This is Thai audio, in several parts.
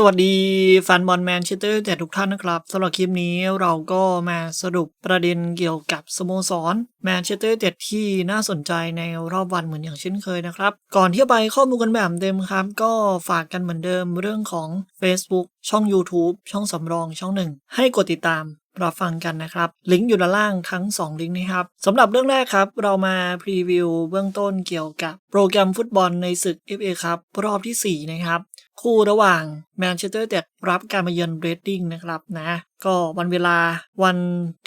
สวัสดีแฟนบอลแมนเชสเตอร์แต่ทุกท่านนะครับสำหรับคลิปนี้เราก็มาสรุปประเด็นเกี่ยวกับสโมสรแมนเชสเตอร์เด็ดที่น่าสนใจในรอบวันเหมือนอย่างเช่นเคยนะครับ ก่อนที่จะไปข้อมูลกันแบบเต็มครับ ก็ฝากกันเหมือนเดิมเรื่องของ Facebook ช่อง YouTube ช่องสำรองช่องหนึ่งให้กดติดตามรับฟังกันนะครับ ลิงก์อยู่ด้านล่างทั้ง 2 ลิงก์นะครับสำหรับเรื่องแรกครับ เรามาพรีวิวเบื้องต้นเกี่ยวกับโปรแกรมฟุตบอลในศึก FA ครับรอบที่ 4 นะครับ คู่ระหว่างแมนเชสเตอร์เด็ดรับการมาเยือนเรดดิ้งนะครับนะก็วันเวลาวัน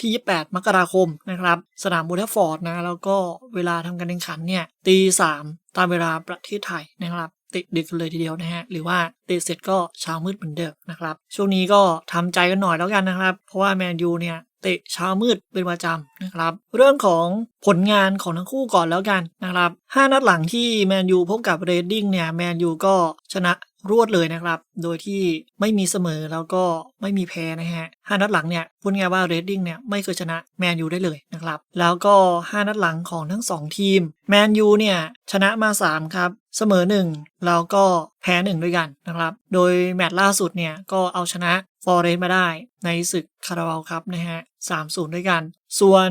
ที่ 28 มกราคมนะครับ สนามบูเทฟอร์ดนะ แล้วก็เวลาทำการแข่งขันเนี่ยตีสามตามเวลาประเทศไทยนะครับ ติดดึกเลยทีเดียวนะฮะหรือว่าเตะเสร็จก็เช้ามืดเหมือนเดิมนะครับช่วงนี้ก็ทำใจกันหน่อยแล้วกันนะครับ เพราะว่าแมนยูเนี่ยเตะเช้ามืดเป็นประจำนะครับ เรื่องของผลงานของทั้งคู่ก่อนแล้วกันนะครับ 5 นัดหลังที่แมนยูพบกับเรดดิ้งเนี่ยแมนยูก็ชนะ รวดเลยนะครับ โดยที่ไม่มีเสมอแล้วก็ไม่มีแพ้นะฮะ5นัดหลังเนี่ยพูดง่ายว่าเรดดิ้งเนี่ยไม่เคยชนะแมนยูได้เลยนะครับ แล้วก็ 5 นัดหลังของทั้ง 2 ทีมแมนยูเนี่ยชนะมา 3 ครับ เสมอ 1 แล้วก็แพ้ 1 ด้วยกันนะครับ โดยแมตช์ล่าสุดเนี่ยก็เอาชนะฟอร์เรสต์มาได้ในศึกคาราบาลครับนะฮะ3-0ด้วยกัน ส่วน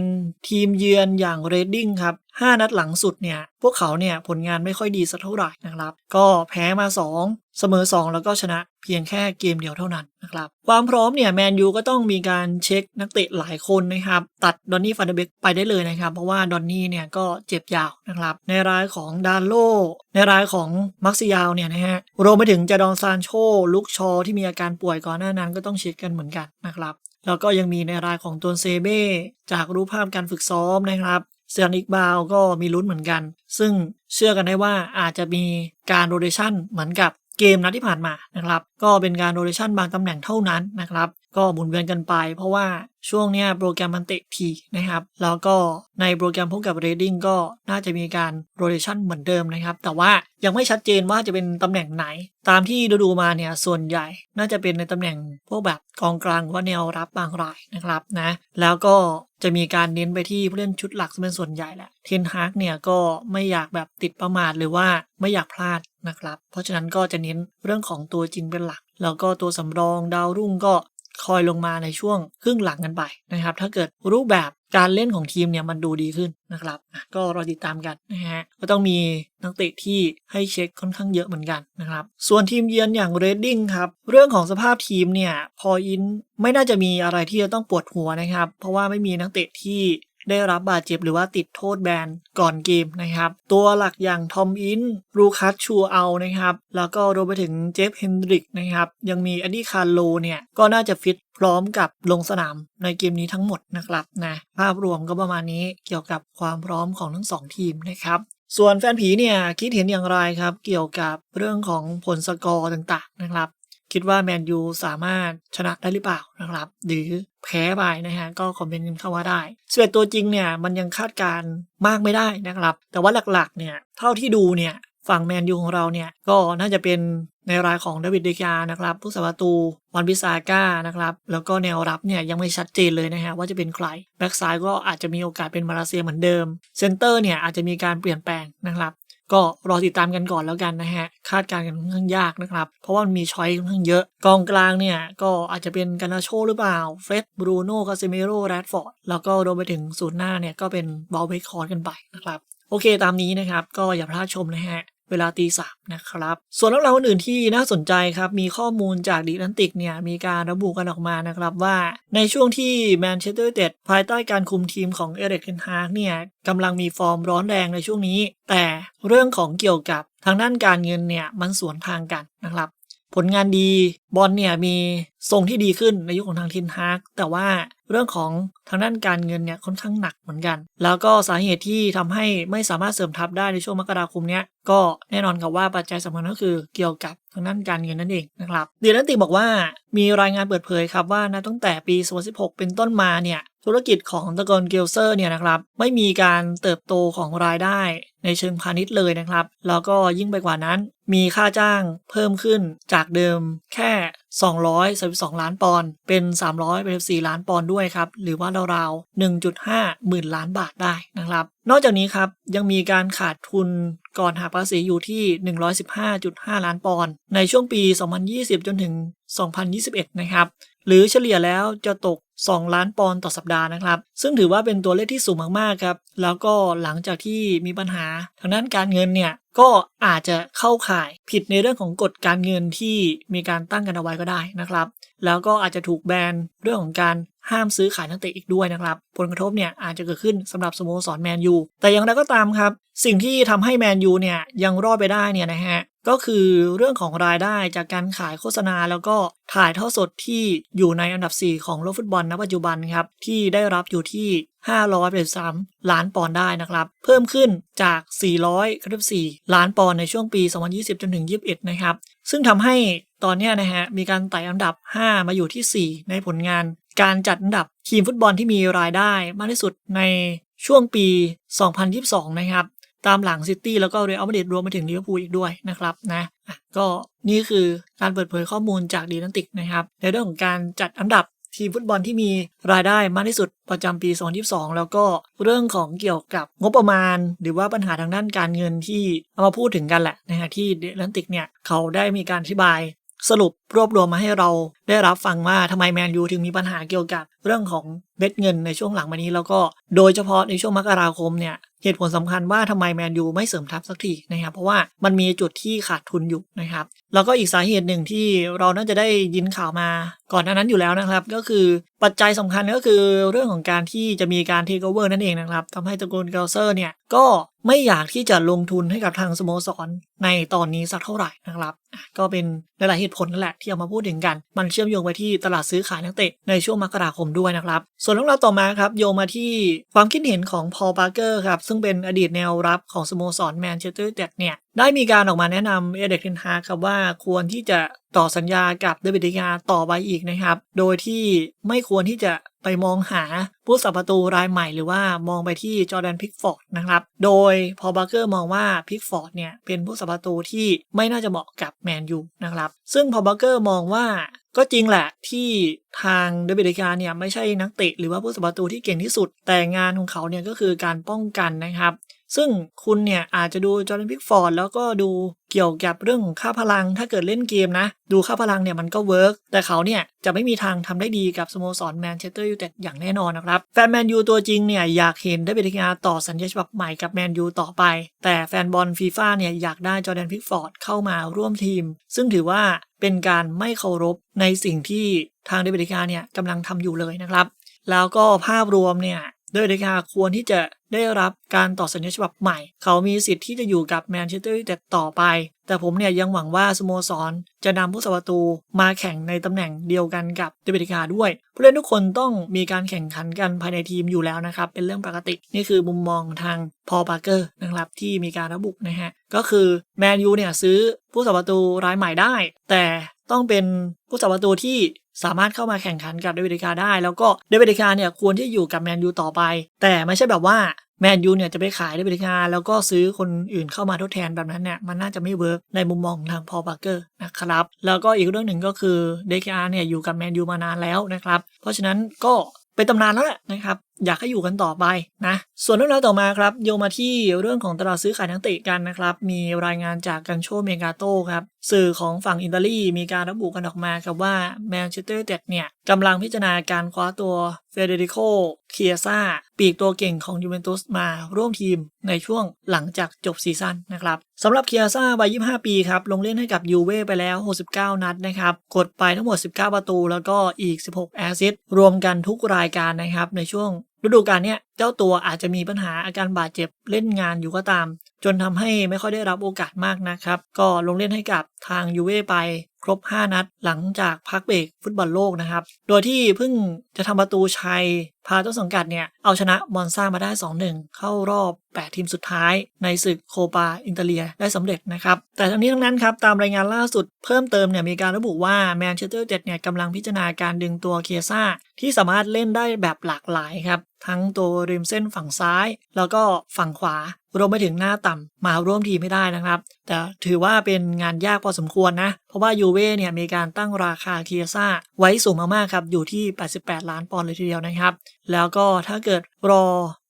ทีมเยือนอย่างเรดดิ้งครับ5นัดหลังสุดเนี่ย พวกเขาเนี่ยผลงานไม่ค่อยดีสักเท่าไหร่นะครับ ก็แพ้มา 2 เสมอ 2 แล้วก็ชนะเพียงแค่เกมเดียวเท่านั้นนะครับ ความพร้อมเนี่ยแมนยูก็ต้องมีการเช็คนักเตะหลายคนนะครับ ตัดดอนนี่ฟันเดเบกไปได้เลยนะครับ เพราะว่าดอนนี่เนี่ยก็เจ็บยาวนะครับ ในรายของดานโล ในรายของมักซิยาวเนี่ยนะฮะรวมไปถึงจดองซานโช ลุกชอที่มีอาการป่วยก่อนหน้านั้นก็ต้องเช็คกันเหมือนกันนะครับแล้วก็ยังมีในรายของตัวเซเบ้จากรูปภาพการฝึกซ้อมนะครับเซียนอิกบาวก็มีลุ้นเหมือนกัน ซึ่งเชื่อกันได้ว่าอาจจะมีการโรเดชันเหมือนกับ เกมนัดที่ผ่านมานะครับ ก็เป็นการโรเลชันบางตำแหน่งเท่านั้นนะครับ ก็หมุนเวียนกันไป เพราะว่าช่วงเนี้ยโปรแกรมมันเตะทีนะครับ แล้วก็ในโปรแกรมพบกับเรดดิ้งก็น่าจะมีการโรเ t ชันเหมือนเดิมนะครับ แต่ว่ายังไม่ชัดเจนว่าจะเป็นตำแหน่งไหน ตามที่ดูๆมาเนี่ยส่วนใหญ่น่าจะเป็นในตำแหน่งพวกแบบกองกลางว่าแนวรับบางรายนะครับนะแล้วก็จะมีการเน้นไปที่ผู้เล่นชุดหลักเป็นส่วนใหญ่แหละเทนฮากเนี่ยก็ไม่อยากแบบติดประมาทหรือว่าไม่อยากพลาดนะครับ เพราะฉะนั้นก็จะเน้นเรื่องของตัวจริงเป็นหลัก แล้วก็ตัวสำรองดาวรุ่งก็ คอยลงมาในช่วงครึ่งหลังกันไปนะครับ ถ้าเกิดรูปแบบการเล่นของทีมเนี่ยมันดูดีขึ้นนะครับ ก็รอติดตามกันนะฮะ ก็ต้องมีนักเตะที่ให้เช็คค่อนข้างเยอะเหมือนกันนะครับ ส่วนทีมเยือนอย่างเรดดิ้งครับ เรื่องของสภาพทีมเนี่ย พออินไม่น่าจะมีอะไรที่จะต้องปวดหัวนะครับ เพราะว่าไม่มีนักเตะที่ ได้รับบาดเจ็บหรือว่าติดโทษแบนก่อนเกมนะครับ ตัวหลักอย่างทอมอินรูคัสชูเอานะครับ แล้วก็รวมไปถึงเจฟเฮนดริกนะครับ ยังมีอดีคาร์โลเนี่ย ก็น่าจะฟิตพร้อมกับลงสนามในเกมนี้ทั้งหมดนะครับนะภาพรวมก็ประมาณนี้เกี่ยวกับความพร้อมของทั้งสองทีมนะครับส่วนแฟนผีเนี่ยคิดเห็นอย่างไรครับ เกี่ยวกับเรื่องของผลสกอร์ต่างๆนะครับ คิดว่าแมนยูสามารถชนะได้หรือเปล่านะครับ หรือแพ้ไปนะฮะก็คอมเมนต์กันเข้ามาได้ส่วนตัวจริงเนี่ยมันยังคาดการมากไม่ได้นะครับ แต่ว่าหลักๆเนี่ยเท่าที่ดูเนี่ย ฝั่งแมนยูของเราเนี่ย ก็น่าจะเป็นในรายของเดวิดเดกานะครับผู้สาประตูวันบิซาก้านะครับแล้วก็แนวรับเนี่ยยังไม่ชัดเจนเลยนะฮะว่าจะเป็นใครแบ็กซ้ายก็อาจจะมีโอกาสเป็นมาเลเซียเหมือนเดิมเซนเตอร์เนี่ยอาจจะมีการเปลี่ยนแปลงนะครับก็รอติดตามกันก่อนแล้วกันนะฮะ คาดการณ์กันค่อนข้างยากนะครับ เพราะว่ามันมีช้อยค่อนข้างเยอะ กองกลางเนี่ย ก็อาจจะเป็นกานาโชหรือเปล่า เฟร็ดบรูโน่คาเซเมโรแรดฟอร์ด แล้วก็รวมไปถึงศูนย์หน้าเนี่ย ก็เป็นบอลเบคคอร์กันไปนะครับ โอเคตามนี้นะครับ ก็อย่าพลาดชมนะฮะ เวลาตีสามนะครับ ส่วนเรื่องราวอื่นที่น่าสนใจครับ มีข้อมูลจากดีแลนติกเนี่ย มีการระบุกันออกมานะครับว่า ในช่วงที่แมนเชสเตอร์เด็ดภายใต้การคุมทีมของเอเริกเทนฮากเนี่ยกำลังมีฟอร์มร้อนแรงในช่วงนี้ แต่เรื่องของเกี่ยวกับทางด้านการเงินเนี่ยมันสวนทางกันนะครับ ผลงานดีบอลเนี่ยมีทรงที่ดีขึ้นในยุคของทางทินฮากแต่ว่าเรื่องของทางด้านการเงินเนี่ยค่อนข้างหนักเหมือนกัน แล้วก็สาเหตุที่ทำให้ไม่สามารถเสริมทัพได้ในช่วงมกราคมเนี้ยก็แน่นอนกับว่าปัจจัยสำคัญก็คือเกี่ยวกับทางด้านการเงินนั่นเองนะครับเดียนันติบอกว่ามีรายงานเปิดเผยครับว่านะตั้งแต่ปี 2016 เป็นต้นมาเนี่ย ธุรกิจของตะกอนเกลเซอร์เนี่ยนะครับ ไม่มีการเติบโตของรายได้ในเชิงพาณิชย์เลยนะครับ แล้วก็ยิ่งไปกว่านั้น มีค่าจ้างเพิ่มขึ้นจากเดิมแค่ 232 ล้านปอนด์เป็น 384 ล้านปอนด์ด้วยครับ หรือว่าราวๆ 1.5 หมื่นล้านบาทได้นะครับ นอกจากนี้ครับ ยังมีการขาดทุนก่อนหักภาษีอยู่ที่ 115.5 ล้านปอนด์ในช่วงปี 2020 จนถึง 2021 นะครับ หรือเฉลี่ยแล้วจะตก 2 ล้านปอนด์ต่อสัปดาห์นะครับ ซึ่งถือว่าเป็นตัวเลขที่สูงมากๆครับ แล้วก็หลังจากที่มีปัญหาทางด้านการเงินเนี่ยก็อาจจะเข้าข่ายผิดในเรื่องของกฎการเงินที่มีการตั้งกันเอาไว้ก็ได้นะครับ แล้วก็อาจจะถูกแบนเรื่องของการ ห้ามซื้อขายนักเตะอีกด้วยนะครับ ผลกระทบเนี่ยอาจจะเกิดขึ้นสำหรับสโมสรแมนยูแต่อย่างไรก็ตามครับ สิ่งที่ทำให้แมนยูเนี่ยยังรอดไปได้เนี่ยนะฮะก็คือเรื่องของรายได้จากการขายโฆษณาแล้วก็ถ่ายทอดสดที่อยู่ในอันดับ 4 ของโลกฟุตบอลณปัจจุบันครับ ที่ได้รับอยู่ที่ 583 ล้านปอนด์ได้นะครับ เพิ่มขึ้นจาก 494 ล้านปอนด์ในช่วงปี 2020 จนถึง 21 นะครับ ซึ่งทำให้ตอนนี้นะฮะมีการไต่อันดับ 5 มาอยู่ที่ 4 ในผลงาน การจัดอันดับทีมฟุตบอลที่มีรายได้มากที่สุดในช่วงปี 2022 นะครับ ตามหลังซิตี้แล้วก็เรอัลมาดริดรวมไปถึงลิเวอร์พูลอีกด้วยนะครับนะก็นี่คือการเปิดเผยข้อมูลจากดีนันติกนะครับ ในเรื่องของการจัดอันดับทีมฟุตบอลที่มีรายได้มากที่สุดประจำปี 2022 แล้วก็เรื่องของเกี่ยวกับงบประมาณ หรือว่าปัญหาทางด้านการเงินที่เอามาพูดถึงกันแหละนะฮะที่เดลันติกเนี่ยเขาได้มีการอธิบายสรุป รวบรวมมาให้เราได้รับฟังว่าทำไมแมนยูถึงมีปัญหาเกี่ยวกับเรื่องของเม็ดเงินในช่วงหลังมานี้ แล้วก็โดยเฉพาะในช่วงมกราคมเนี่ยเหตุผลสำคัญว่าทำไมแมนยูไม่เสริมทัพสักทีนะครับเพราะว่ามันมีจุดที่ขาดทุนอยู่นะครับแล้วก็อีกสาเหตุหนึ่งที่เราน่าจะได้ยินข่าวมาก่อนหน้านั้นอยู่แล้วนะครับ ก็คือปัจจัยสำคัญก็คือเรื่องของการที่จะมีการเทคโอเวอร์นั่นเองนะครับทำให้ตระกูลเกลเซอร์เนี่ยก็ไม่อยากที่จะลงทุนให้กับทางสโมสรในตอนนี้สักเท่าไหร่นะครับ ก็เป็นหลายๆเหตุผลนั่นแหละที่เอามาพูดถึงกัน มันเชื่อมโยงไปที่ตลาดซื้อขายนักเตะในช่วงมกราคมด้วยนะครับ ส่วนเรื่องราวต่อมาครับโยงมาที่ความคิดเห็นของพอลปาร์เกอร์ครับซึ่งเป็นอดีตแนวรับของสโมสรแมนเชสเตอร์ยูไนเต็ดเนี่ยได้มีการออกมาแนะนำเอเด็กเทนฮาครับว่าควรที่จะต่อสัญญากับเดวิดยาต่อไปอีกนะครับ โดยที่ไม่ควรที่จะ ไปมองหาผู้สับประตูรายใหม่หรือว่ามองไปที่จอร์แดนพิกฟอร์ดนะครับ โดยพอบาร์เกอร์มองว่าพิกฟอร์ดเนี่ยเป็นผู้สับประตูที่ไม่น่าจะเหมาะกับแมนยูนะครับ ซึ่งพอบาร์เกอร์มองว่าก็จริงแหละที่ทางเดวิดเดกาเนี่ยไม่ใช่นักเตะหรือว่าผู้สับประตูที่เก่งที่สุด แต่งานของเขาเนี่ยก็คือการป้องกันนะครับ ซึ่งคุณเนี่ยอาจจะดูจอร์แดนพิกฟอร์ดแล้วก็ดูเกี่ยวกับเรื่องค่าพลัง ถ้าเกิดเล่นเกมนะ ดูค่าพลังเนี่ยมันก็เวิร์กแต่เขาเนี่ยจะไม่มีทางทำได้ดีกับสโมสรแมนเชสเตอร์ยูไนเต็ดอย่างแน่นอนนะครับ แฟนแมนยูตัวจริงเนี่ยอยากเห็นได้เบริกาต่อสัญญาฉบับใหม่กับแมนยูต่อไป แต่แฟนบอลฟีฟ่าเนี่ยอยากได้จอร์แดนพิกฟอร์ดเข้ามาร่วมทีม ซึ่งถือว่าเป็นการไม่เคารพในสิ่งที่ทางเดวิดกาเนี่ยกำลังทำอยู่เลยนะครับแล้วก็ภาพรวมเนี่ย เดวิดกาควรที่จะได้รับการต่อสัญญาฉบับใหม่ เขามีสิทธิ์ที่จะอยู่กับแมนเชสเตอร์ยูไนเต็ดต่อไป แต่ผมเนี่ยยังหวังว่าสโมสร จะนำผู้สประตูมาแข่งในตำแหน่งเดียวกันกับเดวิดกาด้วย ผู้เล่นทุกคนต้องมีการแข่งขันกันภายในทีมอยู่แล้วนะครับ เป็นเรื่องปกติ นี่คือมุมมองทางพอปาร์เกอร์นะครับที่มีการระบุนะฮะ ก็คือแมนยูเนี่ยซื้อผู้สประตูรายใหม่ได้ แต่ต้องเป็นผู้สับประตูที่ สามารถเข้ามาแข่งขันกับเดวิดเดคาได้ แล้วก็เดวิดเดคาเนี่ยควรที่อยู่กับแมนยูต่อไป แต่ไม่ใช่แบบว่าแมนยูเนี่ยจะไปขายเดวิดเดคาแล้วก็ซื้อคนอื่นเข้ามาทดแทนแบบนั้นเนี่ยมันน่าจะไม่เวิร์กในมุมมองทางพอลบาร์เกอร์นะครับแล้วก็อีกเรื่องหนึ่งก็คือเดคาเนี่ยอยู่กับแมนยูมานานแล้วนะครับเพราะฉะนั้นก็เป็นตำนานแล้วแหละนะครับ อยากให้อยู่กันต่อไปนะส่วนเรื่องราวต่อมาครับโยมาที่เรื่องของตลาดซื้อขายนักเตะกันนะครับมีรายงานจากกันโชเมกาโตครับสื่อของฝั่งอิตาลีมีการระบุกันออกมาครับว่าแมนเชสเตอร์เต็ดเนี่ยกำลังพิจารณาการคว้าตัวเฟเดริโกเคียซาปีกตัวเก่งของยูเวนตุสมาร่วมทีมในช่วงหลังจากจบซีซั่นนะครับสำหรับเคียซาวัย 25 ปีครับ ลงเล่นให้กับยูเว่ไปแล้ว 69 นัดนะครับ กดไปทั้งหมด 19 ประตู แล้วก็อีก 16 แอสซิสต์รวมกันทุกรายการนะครับ ในช่วง ฤดูกาลนี้เจ้าตัวอาจจะมีปัญหาอาการบาดเจ็บเล่นงานอยู่ก็ตาม จนทำให้ไม่ค่อยได้รับโอกาสมากนะครับ ก็ลงเล่นให้กับทางยูเว่ไป ครบ 5 นัดหลังจากพักเบรกฟุตบอลโลกนะครับ โดยที่เพิ่งจะทำประตูชัย พาต้นสังกัดเนี่ย เอาชนะมอนซามาได้ 2-1 เข้ารอบ 8 ทีมสุดท้าย ในศึกโคปาอินเตเลียได้สำเร็จนะครับ แต่ทั้งนี้ทั้งนั้นครับ ตามรายงานล่าสุดเพิ่มเติมเนี่ยมีการระบุว่าแมนเชสเตอร์เจ็ดเนี่ยกำลังพิจารณาการดึงตัวเคซ่า ที่สามารถเล่นได้แบบหลากหลายครับ ทั้งตัวริมเส้นฝั่งซ้าย แล้วก็ฝั่งขวารวมไปถึงหน้าต่ำมาร่วมทีมไม่ได้นะครับ แต่ถือว่าเป็นงานยากพอสมควรนะ เพราะว่ายูเว่เนี่ยมีการตั้งราคาเคียซ่าไว้สูงมากๆครับอยู่ที่ 88 ล้านปอนด์เลยทีเดียวนะครับ แล้วก็ถ้าเกิดรอ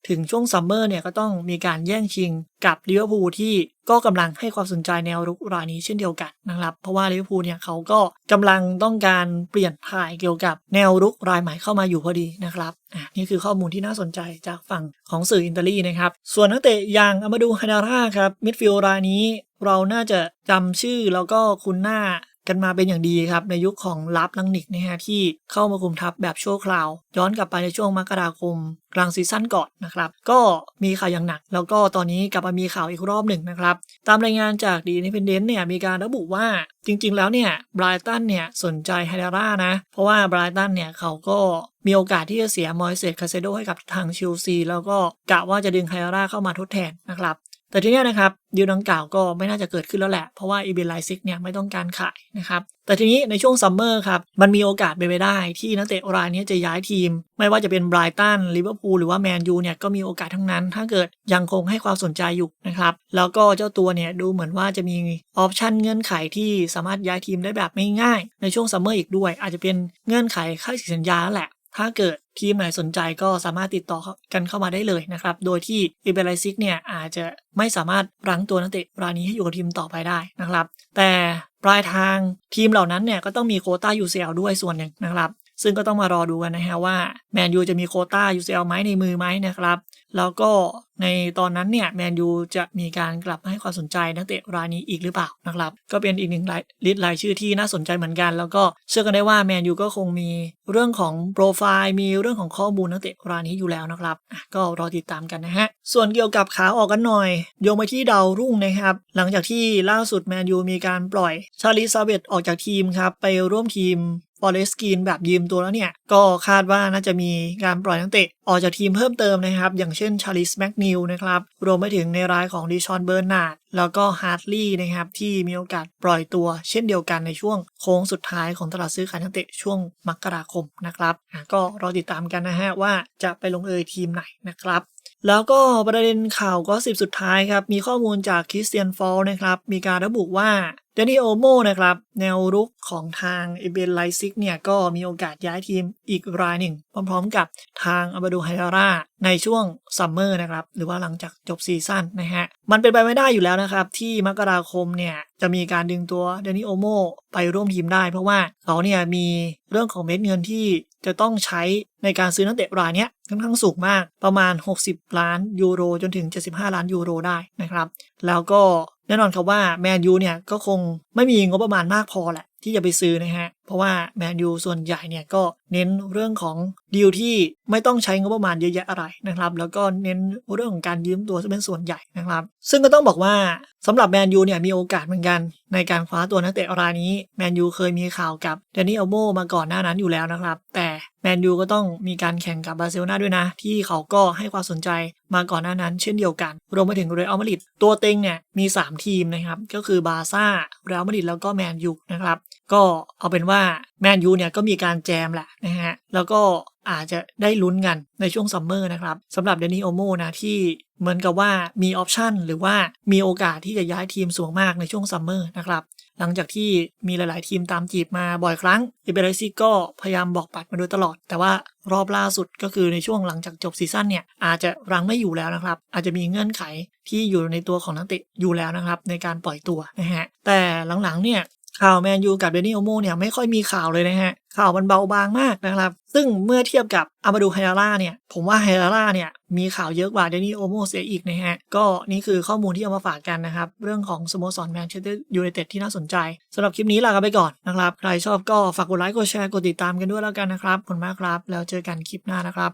ถึงช่วงซัมเมอร์เนี่ยก็ต้องมีการแย่งชิงกับลิเวอร์พูลที่ก็กำลังให้ความสนใจแนวรุกรายนี้เช่นเดียวกันนะครับเพราะว่าลิเวอร์พูลเนี่ยเขาก็กำลังต้องการเปลี่ยนถ่ายเกี่ยวกับแนวรุกรายใหม่เข้ามาอยู่พอดีนะครับอะนี่คือข้อมูลที่น่าสนใจจากฝั่งของสื่ออินเตาลีนะครับส่วนนักเตะอย่างอามาดูฮานาร่าครับมิดฟิลด์รายนี้เราน่าจะจำชื่อแล้วก็คุ้นหน้า กันมาเป็นอย่างดีครับในยุคของลับลังนิกนะฮะที่เข้ามาคุมทัพแบบชั่วคราว ย้อนกลับไปในช่วงมกราคมกลางซีซั่นก่อนนะครับ ก็มีข่าวอย่างหนัก แล้วก็ตอนนี้กลับมามีข่าวอีกรอบหนึ่งนะครับ ตามรายงานจากดีนิเพนเดนต์เนี่ยมีการระบุว่าจริงๆ แล้วเนี่ยไบรตันเนี่ยสนใจไฮดร่านะ เพราะว่าไบรตันเนี่ยเขาก็มีโอกาสที่จะเสียมอยเซตคาเซโดให้กับทางชิลซีแล้วก็กะว่าจะดึงไฮดร่าเข้ามาทดแทนนะครับ แต่ทีนี้นะครับดีลดังกล่าวก็ไม่น่าจะเกิดขึ้นแล้วแหละ เพราะว่าอีเบลไลซิกเนี่ยไม่ต้องการขายนะครับแต่ทีนี้ในช่วงซัมเมอร์ครับมันมีโอกาสเป็นไปได้ที่นักเตะรายนี้จะย้ายทีม ไม่ว่าจะเป็นไบรตันลิเวอร์พูลหรือว่าแมนยูเนี่ยก็มีโอกาสทั้งนั้น ถ้าเกิดยังคงให้ความสนใจอยู่นะครับแล้วก็เจ้าตัวเนี่ยดูเหมือนว่าจะมีออปชันเงื่อนไขที่สามารถย้ายทีมได้แบบไม่ง่ายในช่วงซัมเมอร์อีกด้วย อาจจะเป็นเงื่อนไขค่าสัญญาแล้วแหละ ถ้าเกิดทีมไหนสนใจก็สามารถติดต่อกันเข้ามาได้เลยนะครับ โดยที่อิเบรไลซิกเนี่ยอาจจะไม่สามารถรั้งตัวนักเตะรายนี้ให้อยู่กับทีมต่อไปได้นะครับ แต่ปลายทางทีมเหล่านั้นเนี่ยก็ต้องมีโคต้า UCL ด้วยส่วนหนึ่งนะครับ ซึ่งก็ต้องมารอดูกันนะฮะว่าแมนยูจะมีโคต้า UCL ไหมในมือไหมนะครับ แล้วก็ในตอนนั้นเนี่ยแมนยูจะมีการกลับมาให้ความสนใจนักเตะรายนี้อีกหรือเปล่านะครับก็เป็นอีกหนึ่งรายลิสต์รายชื่อที่น่าสนใจเหมือนกัน แล้วก็เชื่อกันได้ว่าแมนยูก็คงมีเรื่องของโปรไฟล์มีเรื่องของข้อมูลนักเตะรายนี้อยู่แล้วนะครับ ก็รอติดตามกันนะฮะส่วนเกี่ยวกับขาออกกันหน่อย โยงไปที่ดาวรุ่งนะครับ หลังจากที่ล่าสุดแมนยูมีการปล่อยชาลิซาเบตออกจากทีมครับไปร่วมทีมฟอเรสกีนแบบยืมตัวแล้วเนี่ย ก็คาดว่าน่าจะมีการปล่อยนักเตะออกจากทีมเพิ่มเติมนะครับ อย่างเช่นชาลิสแมกนิลนะครับ รวมไปถึงในรายของดิชอนเบอร์นาร์ดแล้วก็ฮาร์ดลีย์นะครับ ที่มีโอกาสปล่อยตัว เช่นเดียวกันในช่วงโค้งสุดท้ายของตลาดซื้อขายนักเตะช่วงมกราคมนะครับก็รอติดตามกันนะฮะว่าจะไปลงเอยทีมไหนนะครับแล้วก็ประเด็นข่าวก็สิบสุดท้ายครับ มีข้อมูลจากคริสเตียนฟอลนะครับ มีการระบุว่าเดนิโอโมนะครับ แนวรุกของทางเอเบนไลซิกเนี่ย ก็มีโอกาสย้ายทีมอีกรายหนึ่ง พร้อมๆกับทางอาบาดูไฮาร่าในช่วงซัมเมอร์นะครับ หรือว่าหลังจากจบซีซั่นนะฮะ มันเป็นไปไม่ได้อยู่แล้วนะครับ ที่มกราคมเนี่ย จะมีการดึงตัวเดนิโอโมไปร่วมทีมได้ เพราะว่าเขาเนี่ยมีเรื่องของเม็ดเงินที่จะต้องใช้ในการซื้อนักเตะรายนี้ค่อนข้างสูงมากประมาณ 60 ล้านยูโรจนถึง 75 ล้านยูโรได้นะครับ แล้วก็ แน่นอนครับว่าแมนยูเนี่ยก็คงไม่มีงบประมาณมากพอแหละที่จะไปซื้อนะฮะเพราะว่าแมนยูส่วนใหญ่เนี่ยก็เน้นเรื่องของดีลที่ไม่ต้องใช้งบประมาณเยอะแยะอะไรนะครับ แล้วก็เน้นเรื่องของการยืมตัวจะเป็นส่วนใหญ่นะครับ ซึ่งก็ต้องบอกว่าสำหรับแมนยูเนี่ยมีโอกาสเหมือนกัน ในการคว้าตัวนักเตะรายนี้แมนยูเคยมีข่าวกับเดนิเอลโมมาก่อนหน้านั้นอยู่แล้วนะครับ แต่แมนยูก็ต้องมีการแข่งกับบาร์เซโลนาด้วยนะ ที่เขาก็ให้ความสนใจมาก่อนหน้านั้นเช่นเดียวกัน รวมไปถึงเรอัลมาดริดตัวเต็งเนี่ยมี 3 ทีมนะครับก็คือบาร์ซ่าเรอัลมาดริดแล้วก็แมนยูนะครับก็เอาเป็นว่าแมนยูเนี่ยก็มีการแจมแหละนะฮะ แล้วก็อาจจะได้ลุ้นกันในช่วงซัมเมอร์นะครับสำหรับเดนิโอโมนะที่เหมือนกับว่ามีออปชันหรือว่ามีโอกาสที่จะย้ายทีมสูงมากในช่วงซัมเมอร์นะครับหลังจากที่มีหลาย ๆ ทีมตามจีบมาบ่อยครั้งอิเบรซิก็พยายามบอกปัดมาโดยตลอด แต่ว่ารอบล่าสุดก็คือในช่วงหลังจากจบซีซั่นเนี่ยอาจจะรังไม่อยู่แล้วนะครับ อาจจะมีเงื่อนไขที่อยู่ในตัวของนักเตะอยู่แล้วนะครับ ในการปล่อยตัวนะฮะแต่หลัง ๆ เนี่ย ข่าวแมนยูกับเดนิโอโมเนี่ยไม่ค่อยมีข่าวเลยนะฮะ ข่าวมันเบาบางมากนะครับ ซึ่งเมื่อเทียบกับอามาดูไฮาร่าเนี่ย ผมว่าไฮาร่าเนี่ย มีข่าวเยอะกว่าเดนิโอโมเสียอีกนะฮะ ก็นี่คือข้อมูลที่เอามาฝากกันนะครับ เรื่องของสโมสรแมนเชสเตอร์ยูไนเต็ดที่น่าสนใจสำหรับคลิปนี้ลากันไปก่อนนะครับ ใครชอบก็ฝากกดไลค์กดแชร์กดติดตามกันด้วยแล้วกันนะครับขอบคุณมากครับ แล้วเจอกันคลิปหน้านะครับ